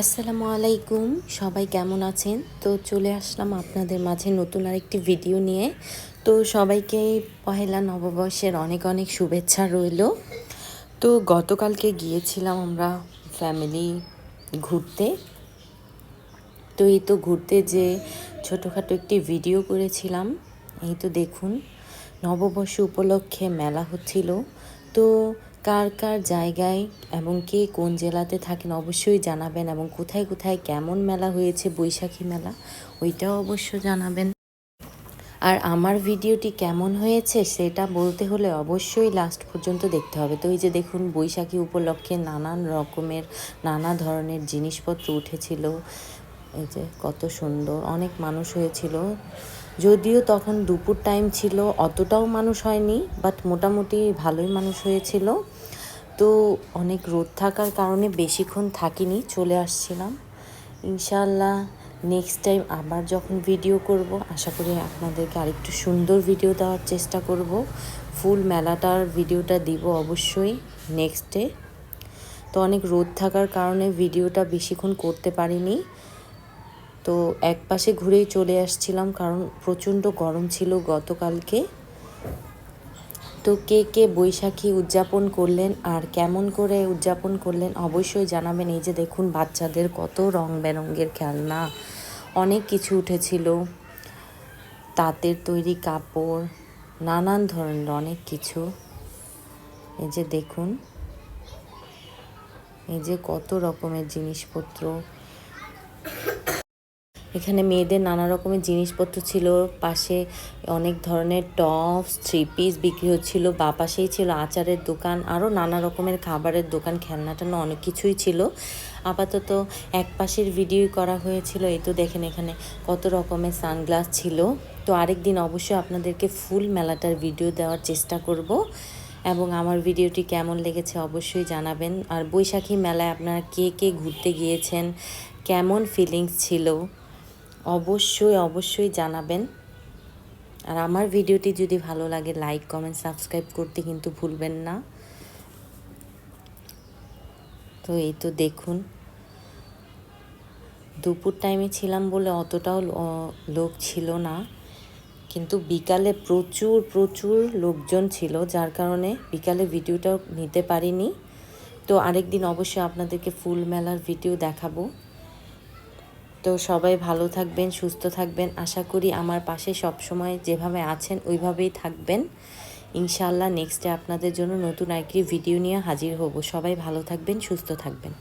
আসসালামু আলাইকুম, সবাই কেমন আছেন? তো চলে আসলাম আপনাদের মাঝে নতুন আরেকটি ভিডিও নিয়ে। তো সবাইকে পহেলা নববর্ষের অনেক অনেক শুভেচ্ছা রইল। তো গতকালকে গিয়েছিলাম আমরা ফ্যামিলি ঘুরতে। তো এই তো ঘুরতে যে ছোটোখাটো একটি ভিডিও করেছিলাম, এই তো দেখুন, নববর্ষ উপলক্ষে মেলা হচ্ছিল। তো কার কার জায়গায় এবং কে কোন জেলাতে থাকেন অবশ্যই জানাবেন এবং কোথায় কোথায় কেমন মেলা হয়েছে, বৈশাখী মেলা, ওইটাও অবশ্য জানাবেন। আর আমার ভিডিওটি কেমন হয়েছে সেটা বলতে হলে অবশ্যই লাস্ট পর্যন্ত দেখতে হবে। তো এই যে দেখুন, বৈশাখী উপলক্ষে নানান রকমের, নানা ধরনের জিনিসপত্র উঠেছিল। এই যে কত সুন্দর, অনেক মানুষ হয়েছিল। যদিও তখন দুপুর টাইম ছিল, অতটাও মানুষ হয়নি বাট মোটামুটি ভালোই মানুষ হয়েছিল। তো অনেক রোদ থাকার কারণে বেশিক্ষণ থাকিনি, চলে আসছিলাম। ইনশাল্লাহ নেক্সট টাইম আবার যখন ভিডিও করব, আশা করি আপনাদেরকে আরেকটু সুন্দর ভিডিও দেওয়ার চেষ্টা করব। ফুল মেলাটার ভিডিওটা দিব অবশ্যই নেক্সট ডে তো অনেক রোদ থাকার কারণে ভিডিওটা বেশিক্ষণ করতে পারিনি। তো এক পাশে ঘুরেই চলে আসছিলাম, কারণ প্রচণ্ড গরম ছিল গতকালকে। তো কে কে বৈশাখী উদযাপন করলেন আর কেমন করে উদযাপন করলেন অবশ্যই জানাবেন। এই যে দেখুন, বাচ্চাদের কত রং বেরঙের খেলনা, অনেক কিছু উঠেছিল। তাঁতের তৈরি কাপড়, নানান ধরনের অনেক কিছু। এই যে দেখুন, এই যে কত রকমের জিনিসপত্র। এখানে মেয়েদের নানা রকমের জিনিসপত্র ছিল। পাশে অনেক ধরনের টপস, থ্রি পিস বিক্রি হচ্ছিল। বা পাশেই ছিল আচারের দোকান আরও নানা রকমের খাবারের দোকান, খেলনা টেলনা অনেক কিছুই ছিল। আপাতত এক পাশের ভিডিও করা হয়েছিল। এই তো দেখেন এখানে কত রকমের সানগ্লাস ছিল। তো আরেক দিন অবশ্যই আপনাদেরকে ফুল মেলাটার ভিডিও দেওয়ার চেষ্টা করব এবং আমার ভিডিওটি কেমন লেগেছে অবশ্যই জানাবেন। আর বৈশাখী মেলায় আপনারা কে কে ঘুরতে গিয়েছেন? কেমন ফিলিংস ছিল? অবশ্যই অবশ্যই জানাবেন। আর আমার ভিডিওটি যদি ভালো লাগে লাইক কমেন্ট সাবস্ক্রাইব করতে কিন্তু ভুলবেন না। তো এই তো দেখুন। দুপুর টাইমে ছিলাম বলে অতটাও লোক ছিল না। কিন্তু বিকালে প্রচুর প্রচুর লোকজন ছিল, যার কারণে বিকালে ভিডিওটাও নিতে পারিনি। তো আরেক দিন অবশ্যই আপনাদেরকে ফুল মেলার ভিডিও দেখাবো। তো সবাই ভালো থাকবেন, সুস্থ থাকবেন। আশা করি আমার পাশে সবসময় যেভাবে আছেন, ওইভাবেই থাকবেন। ইনশাল্লাহ নেক্সটে আপনাদের জন্য নতুন আরেকটি ভিডিও নিয়ে হাজির হব। সবাই ভালো থাকবেন, সুস্থ থাকবেন।